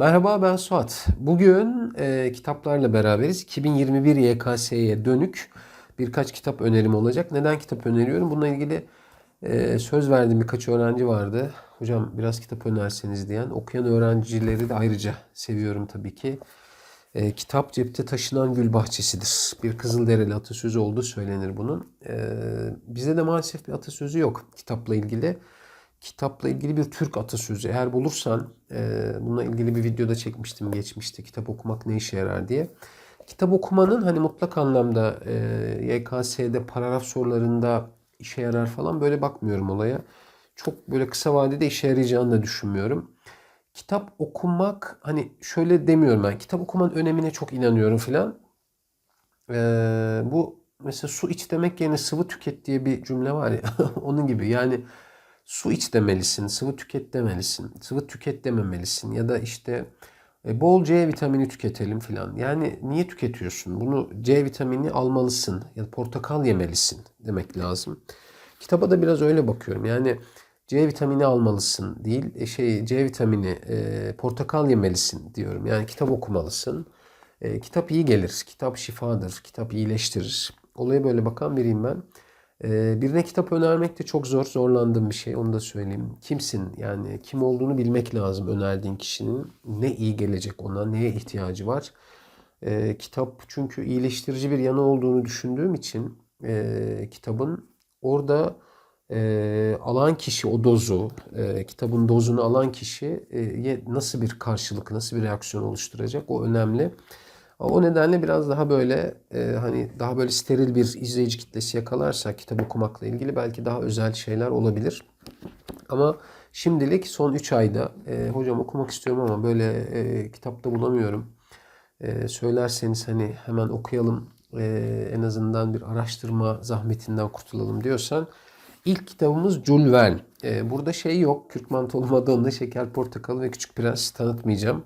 Merhaba ben Suat. Bugün e, kitaplarla beraberiz. 2021 YKS'ye dönük birkaç kitap önerim olacak. Neden kitap öneriyorum? Bununla ilgili e, söz verdiğim birkaç öğrenci vardı. Hocam biraz kitap önerseniz diyen. Okuyan öğrencileri de ayrıca seviyorum tabii ki. E, kitap cepte taşınan gül bahçesidir. Bir Kızılderili atasözü olduğu söylenir bunun. E, bize de maalesef bir atasözü yok kitapla ilgili kitapla ilgili bir Türk atasözü. Eğer bulursan e, bununla ilgili bir videoda çekmiştim geçmişte. Kitap okumak ne işe yarar diye. Kitap okumanın hani mutlak anlamda e, YKS'de paragraf sorularında işe yarar falan böyle bakmıyorum olaya. Çok böyle kısa vadede işe yarayacağını da düşünmüyorum. Kitap okumak hani şöyle demiyorum ben. Kitap okumanın önemine çok inanıyorum filan. E, bu mesela su iç demek yerine sıvı tüket diye bir cümle var ya. onun gibi yani su iç demelisin, sıvı tüket demelisin, sıvı tüket dememelisin ya da işte e, bol C vitamini tüketelim filan. Yani niye tüketiyorsun? Bunu C vitamini almalısın ya da portakal yemelisin demek lazım. Kitaba da biraz öyle bakıyorum. Yani C vitamini almalısın değil, e, şey C vitamini e, portakal yemelisin diyorum. Yani kitap okumalısın. E, kitap iyi gelir, kitap şifadır, kitap iyileştirir. Olaya böyle bakan biriyim ben. Ee, birine kitap önermek de çok zor, zorlandığım bir şey. Onu da söyleyeyim. Kimsin? Yani kim olduğunu bilmek lazım önerdiğin kişinin. Ne iyi gelecek ona, neye ihtiyacı var. Ee, kitap çünkü iyileştirici bir yanı olduğunu düşündüğüm için e, kitabın orada e, alan kişi o dozu, e, kitabın dozunu alan kişi e, nasıl bir karşılık, nasıl bir reaksiyon oluşturacak o önemli. O nedenle biraz daha böyle e, hani daha böyle steril bir izleyici kitlesi yakalarsak kitap okumakla ilgili belki daha özel şeyler olabilir. Ama şimdilik son 3 ayda e, hocam okumak istiyorum ama böyle e, kitapta bulamıyorum. E, söylerseniz hani hemen okuyalım e, en azından bir araştırma zahmetinden kurtulalım diyorsan ilk kitabımız Jules Verne. E, burada şey yok. Kürk Mantolu Madonna, Şeker Portakalı ve Küçük Prens tanıtmayacağım.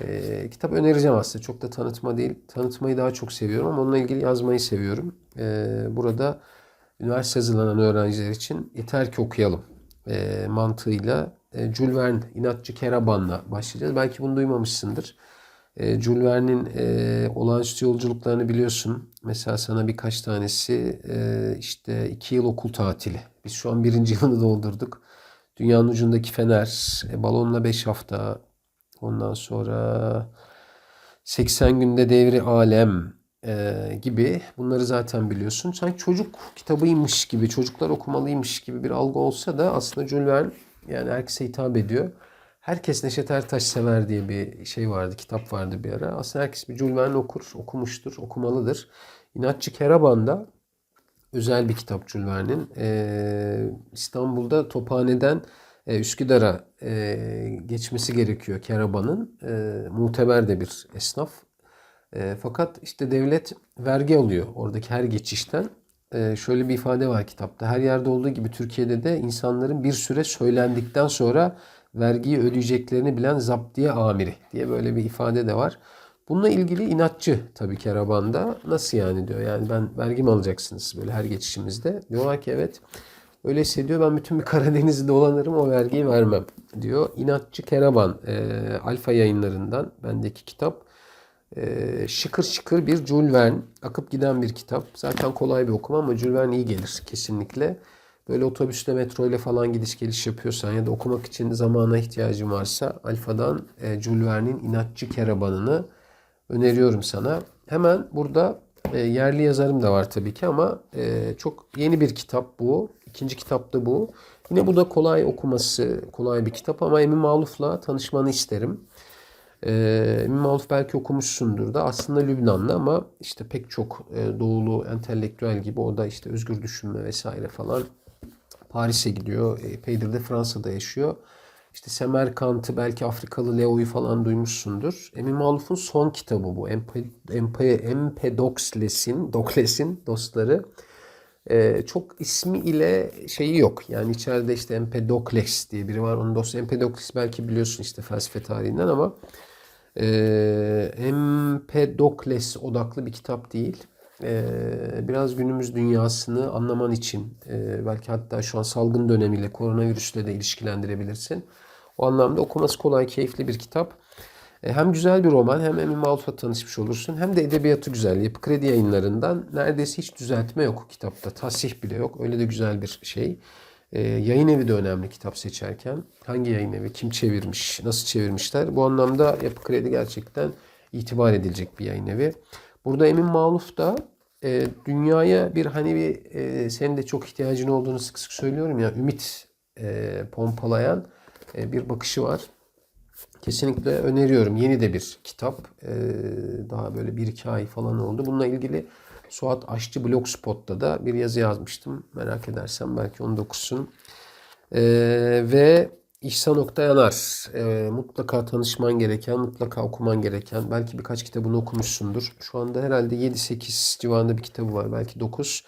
E, kitap önereceğim aslında. Çok da tanıtma değil. Tanıtmayı daha çok seviyorum ama onunla ilgili yazmayı seviyorum. E, burada üniversite hazırlanan öğrenciler için yeter ki okuyalım e, mantığıyla e, Jules Verne, İnatçı Keraban'la başlayacağız. Belki bunu duymamışsındır. E, Jules Verne'in e, olağanüstü yolculuklarını biliyorsun. Mesela sana birkaç tanesi e, işte iki yıl okul tatili. Biz şu an birinci yılını doldurduk. Dünyanın ucundaki fener, e, balonla beş hafta, Ondan sonra 80 günde devri alem e, gibi bunları zaten biliyorsun. Sanki çocuk kitabıymış gibi, çocuklar okumalıymış gibi bir algı olsa da aslında Jules yani herkese hitap ediyor. Herkes Neşet Ertaş sever diye bir şey vardı, kitap vardı bir ara. Aslında herkes bir Jules Verne okur, okumuştur, okumalıdır. İnatçı Keraban'da özel bir kitap Jules Verne'in. Ee, İstanbul'da Tophane'den e, Üsküdar'a e, geçmesi gerekiyor Keraban'ın. E, de bir esnaf. E, fakat işte devlet vergi alıyor oradaki her geçişten. Şöyle bir ifade var kitapta. Her yerde olduğu gibi Türkiye'de de insanların bir süre söylendikten sonra vergiyi ödeyeceklerini bilen zaptiye amiri diye böyle bir ifade de var. Bununla ilgili inatçı tabii Keraban'da. Nasıl yani diyor. Yani ben vergi mi alacaksınız böyle her geçişimizde? Diyorlar ki evet. Öyle hissediyor ben bütün bir Karadeniz'i dolanırım o vergiyi vermem diyor. İnatçı Keraban e, Alfa yayınlarından bendeki kitap. E, şıkır şıkır bir Jules Verne akıp giden bir kitap. Zaten kolay bir okuma ama Jules Verne iyi gelir kesinlikle. Böyle otobüsle metro ile falan gidiş geliş yapıyorsan ya da okumak için zamana ihtiyacın varsa Alfa'dan e, Jules Verne'in İnatçı Keraban'ını öneriyorum sana. Hemen burada e, yerli yazarım da var tabii ki ama e, çok yeni bir kitap bu. İkinci kitap da bu. Yine bu da kolay okuması, kolay bir kitap ama Emin Maluf'la tanışmanı isterim. E, Emin Maluf belki okumuşsundur da aslında Lübnanlı ama işte pek çok e, doğulu entelektüel gibi o da işte özgür düşünme vesaire falan Paris'e gidiyor. Epeydir de Fransa'da yaşıyor. İşte Semerkant'ı belki Afrikalı Leo'yu falan duymuşsundur. Emin Maluf'un son kitabı bu. Empe, Empe, Empedokles'in Dokles'in dostları. Ee, çok ismi ile şeyi yok. Yani içeride işte Empedokles diye biri var. Onun dostu Empedokles belki biliyorsun işte felsefe tarihinden ama e, Empedokles odaklı bir kitap değil. E, biraz günümüz dünyasını anlaman için e, belki hatta şu an salgın dönemiyle koronavirüsle de ilişkilendirebilirsin. O anlamda okuması kolay, keyifli bir kitap. E, hem güzel bir roman hem Emin Maluf'la tanışmış olursun hem de edebiyatı güzel. Yapı Kredi yayınlarından neredeyse hiç düzeltme yok kitapta. Tasih bile yok. Öyle de güzel bir şey. E, yayın evi de önemli kitap seçerken. Hangi yayın evi, kim çevirmiş, nasıl çevirmişler. Bu anlamda Yapı Kredi gerçekten itibar edilecek bir yayın evi. Burada Emin Maluf da e, dünyaya bir hani bir e, senin de çok ihtiyacın olduğunu sık sık söylüyorum ya ümit e, pompalayan e, bir bakışı var. Kesinlikle öneriyorum. Yeni de bir kitap. E, daha böyle bir iki ay falan oldu. Bununla ilgili Suat Aşçı Blogspot'ta da bir yazı yazmıştım. Merak edersen belki onu da okusun. E, ve İhsan Oktay Yanar. E, mutlaka tanışman gereken, mutlaka okuman gereken. Belki birkaç kitabını okumuşsundur. Şu anda herhalde 7-8 civarında bir kitabı var. Belki 9.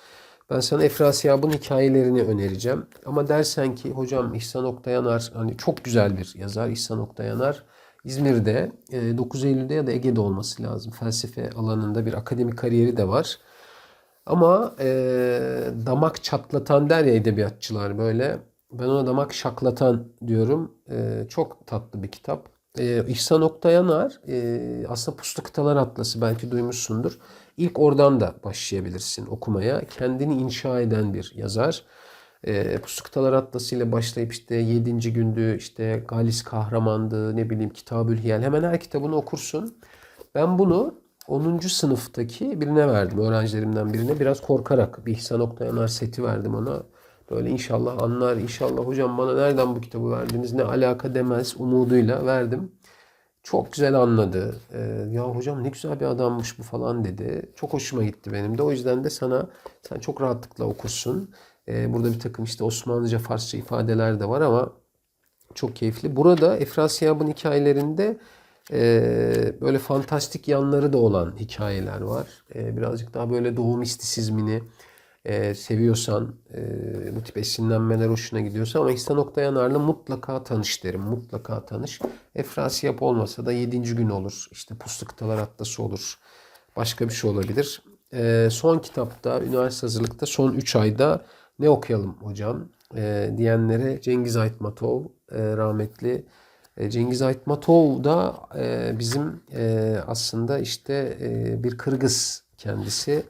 Ben sana Efrasiyab'ın hikayelerini önereceğim. Ama dersen ki hocam İhsan Oktay Yanar hani çok güzel bir yazar İhsan Oktay Yanar. İzmir'de 9 Eylül'de ya da Ege'de olması lazım. Felsefe alanında bir akademik kariyeri de var. Ama e, damak çatlatan der ya edebiyatçılar böyle. Ben ona damak şaklatan diyorum. E, çok tatlı bir kitap. E, İhsan Oktay Yanar e, aslında Puslu Kıtalar Atlası belki duymuşsundur. İlk oradan da başlayabilirsin okumaya. Kendini inşa eden bir yazar. E, Puslu Kıtalar Atlası ile başlayıp işte 7. gündü, işte Galis Kahramandı, ne bileyim Kitabül Hiyal. Hemen her kitabını okursun. Ben bunu 10. sınıftaki birine verdim. Öğrencilerimden birine. Biraz korkarak bir İhsan Oktay Yanar seti verdim ona. Böyle inşallah anlar, inşallah hocam bana nereden bu kitabı verdiniz, ne alaka demez umuduyla verdim. Çok güzel anladı. Ee, ya hocam ne güzel bir adammış bu falan dedi. Çok hoşuma gitti benim de. O yüzden de sana sen çok rahatlıkla okursun. Ee, burada bir takım işte Osmanlıca, Farsça ifadeler de var ama çok keyifli. Burada Efrasiyab'ın hikayelerinde e, böyle fantastik yanları da olan hikayeler var. E, birazcık daha böyle doğu mistisizmini e, seviyorsan, e, bu tip esinlenmeler hoşuna gidiyorsa ama İhsan Oktay Yanar'la mutlaka tanış derim. Mutlaka tanış. Efrasiyap olmasa da 7. gün olur. İşte Puslu Kıtalar Atlası olur. Başka bir şey olabilir. E, son kitapta, üniversite hazırlıkta son 3 ayda ne okuyalım hocam e, diyenlere Cengiz Aytmatov e, rahmetli. E, Cengiz Aytmatov da e, bizim e, aslında işte e, bir Kırgız kendisi.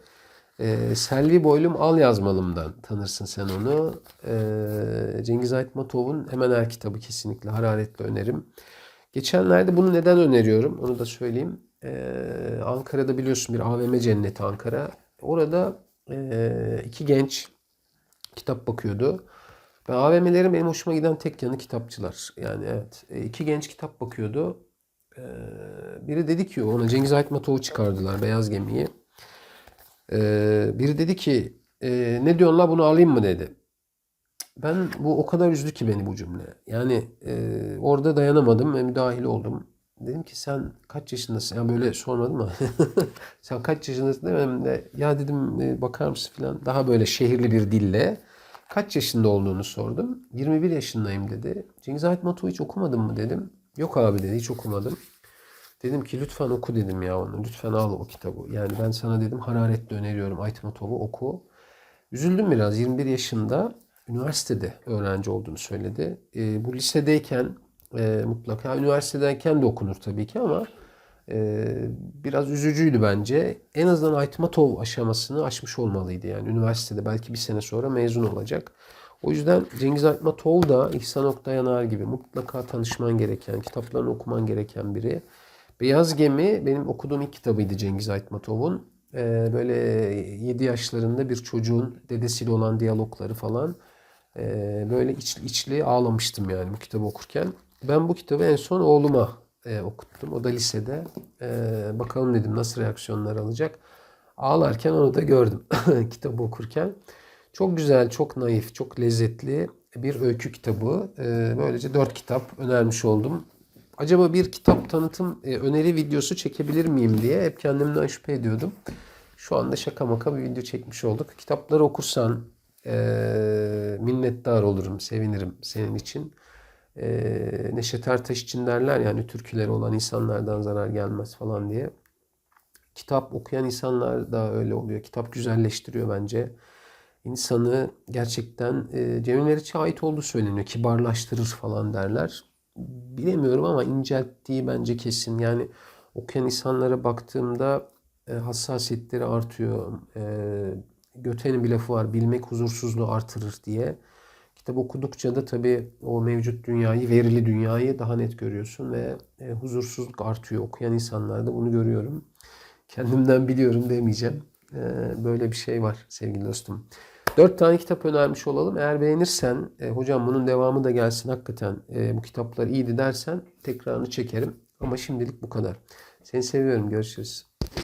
E, Selvi Boylum Al Yazmalım'dan tanırsın sen onu. E, Cengiz Aytmatov'un hemen her kitabı kesinlikle hararetle önerim. Geçenlerde bunu neden öneriyorum onu da söyleyeyim. E, Ankara'da biliyorsun bir AVM cenneti Ankara. Orada e, iki genç kitap bakıyordu. Ve AVM'lerin benim hoşuma giden tek yanı kitapçılar. Yani evet. E, iki genç kitap bakıyordu. E, biri dedi ki ona Cengiz Aytmatov'u çıkardılar Beyaz Gemi'yi. E, biri dedi ki e, ne diyorsun la bunu alayım mı dedi. Ben bu o kadar üzdü ki beni bu cümle. Yani e, orada dayanamadım ve müdahil oldum. Dedim ki sen kaç yaşındasın? Yani böyle sormadım mı? sen kaç yaşındasın demem de ya dedim e, bakar mısın falan. Daha böyle şehirli bir dille kaç yaşında olduğunu sordum. 21 yaşındayım dedi. Cengiz Aytmatov'u hiç okumadın mı dedim. Yok abi dedi hiç okumadım. Dedim ki lütfen oku dedim ya onu. Lütfen al o kitabı. Yani ben sana dedim hararetle öneriyorum Aytmatov'u oku. Üzüldüm biraz 21 yaşında üniversitede öğrenci olduğunu söyledi. E, bu lisedeyken e, mutlaka üniversitedeyken de okunur tabii ki ama e, biraz üzücüydü bence. En azından Aytmatov aşamasını aşmış olmalıydı. Yani üniversitede belki bir sene sonra mezun olacak. O yüzden Cengiz Aytmatov da İhsan Oktay Yanar gibi mutlaka tanışman gereken, kitaplarını okuman gereken biri. Beyaz Gemi benim okuduğum ilk kitabıydı Cengiz Aytmatov'un. Ee, böyle 7 yaşlarında bir çocuğun dedesiyle olan diyalogları falan. Ee, böyle içli içli ağlamıştım yani bu kitabı okurken. Ben bu kitabı en son oğluma e, okuttum. O da lisede. E, bakalım dedim nasıl reaksiyonlar alacak. Ağlarken onu da gördüm kitabı okurken. Çok güzel, çok naif, çok lezzetli bir öykü kitabı. E, böylece dört kitap önermiş oldum. Acaba bir kitap tanıtım e, öneri videosu çekebilir miyim diye hep kendimden şüphe ediyordum. Şu anda şaka maka bir video çekmiş olduk. Kitapları okursan e, minnettar olurum, sevinirim senin için e, Neşet Ertaş için derler yani türküleri olan insanlardan zarar gelmez falan diye. Kitap okuyan insanlar da öyle oluyor. Kitap güzelleştiriyor bence. İnsanı gerçekten e, Cemil Meriç'e ait olduğu söyleniyor. Kibarlaştırır falan derler. Bilemiyorum ama incelttiği bence kesin. Yani okuyan insanlara baktığımda e, hassasiyetleri artıyor. E, Göte'nin bir lafı var. Bilmek huzursuzluğu artırır diye. Kitap okudukça da tabii o mevcut dünyayı, verili dünyayı daha net görüyorsun ve e, huzursuzluk artıyor. Okuyan insanlarda bunu görüyorum. Kendimden biliyorum demeyeceğim. E, böyle bir şey var sevgili dostum. Dört tane kitap önermiş olalım. Eğer beğenirsen, e, hocam bunun devamı da gelsin hakikaten e, bu kitaplar iyiydi dersen tekrarını çekerim. Ama şimdilik bu kadar. Seni seviyorum. Görüşürüz.